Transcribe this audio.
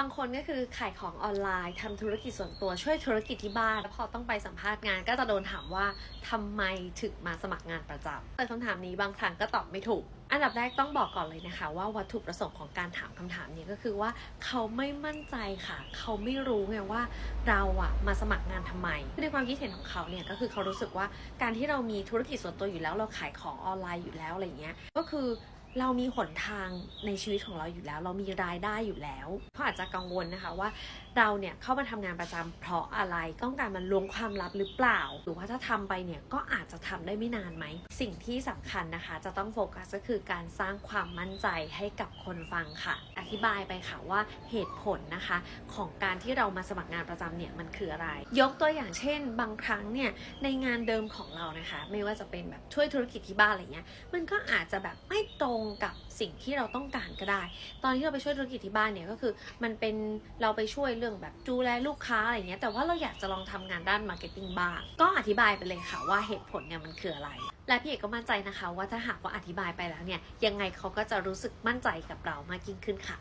บางคนก็คือขายของออนไลน์ทำธุรกิจส่วนตัวช่วยธุรกิจที่บ้านแล้วพอต้องไปสัมภาษณ์งาน ก็จะโดนถามว่าทำไมถึงมาสมัครงานประจำแต่คำถามนี้บางครั้งก็ตอบไม่ถูก อันดับแรกต้องบอกก่อนเลยนะคะ ว่าวัตถุประสงค์ของการถามคำถามนี้ก็คือว่า เขาไม่มั่นใจค่ะ เขาไม่รู้ไงว่าเราอะมาสมัครงานทำไมในความคิดเห็นของเขาเนี่ยก็คือเขารู้สึกว่าการที่เรามีธุรกิจส่วนตัวอยู่แล้วเราขายของออนไลน์อยู่แล้วอะไรเงี้ยก็คือ เรามีหนทางในชีวิตของเราอยู่แล้ว เรามีรายได้อยู่แล้วเขาอาจจะกังวลนะคะว่าเราเนี่ยเข้ามาทำงานประจำเพราะอะไรต้องการมันลวงความลับหรือเปล่า หรือว่าถ้าทำไปเนี่ยก็อาจจะทำได้ไม่นานไหม สิ่งที่สำคัญนะคะ จะต้องโฟกัสก็คือการสร้างความมั่นใจให้กับคนฟังค่ะ อธิบายไปค่ะว่าเหตุผลนะคะ ของการที่เรามาสมัครงานประจำเนี่ยมันคืออะไร ยกตัวอย่างเช่น บางครั้งเนี่ยในงานเดิมของเรานะคะ ไม่ว่าจะเป็นแบบช่วยธุรกิจที่บ้านอะไรเงี้ยมันก็อาจจะแบบไม่ ตรงกับสิ่งที่เราต้องการก็ได้ ตอนที่เราไปช่วยธุรกิจที่บ้านเนี่ยก็คือ มันเป็นเราไปช่วยเรื่องแบบดูแลลูกค้าอะไรเงี้ยแต่ว่าเราอยากจะลองทำงานด้านมาร์เก็ตติ้งบ้างก็อธิบายไปเลยค่ะว่าเหตุผลเนี่ยมันคืออะไร และพี่เอกก็มั่นใจนะคะ ว่าถ้าหากว่าอธิบายไปแล้วเนี่ยยังไงเขาก็จะรู้สึกมั่นใจกับเรามากยิ่งขึ้นค่ะ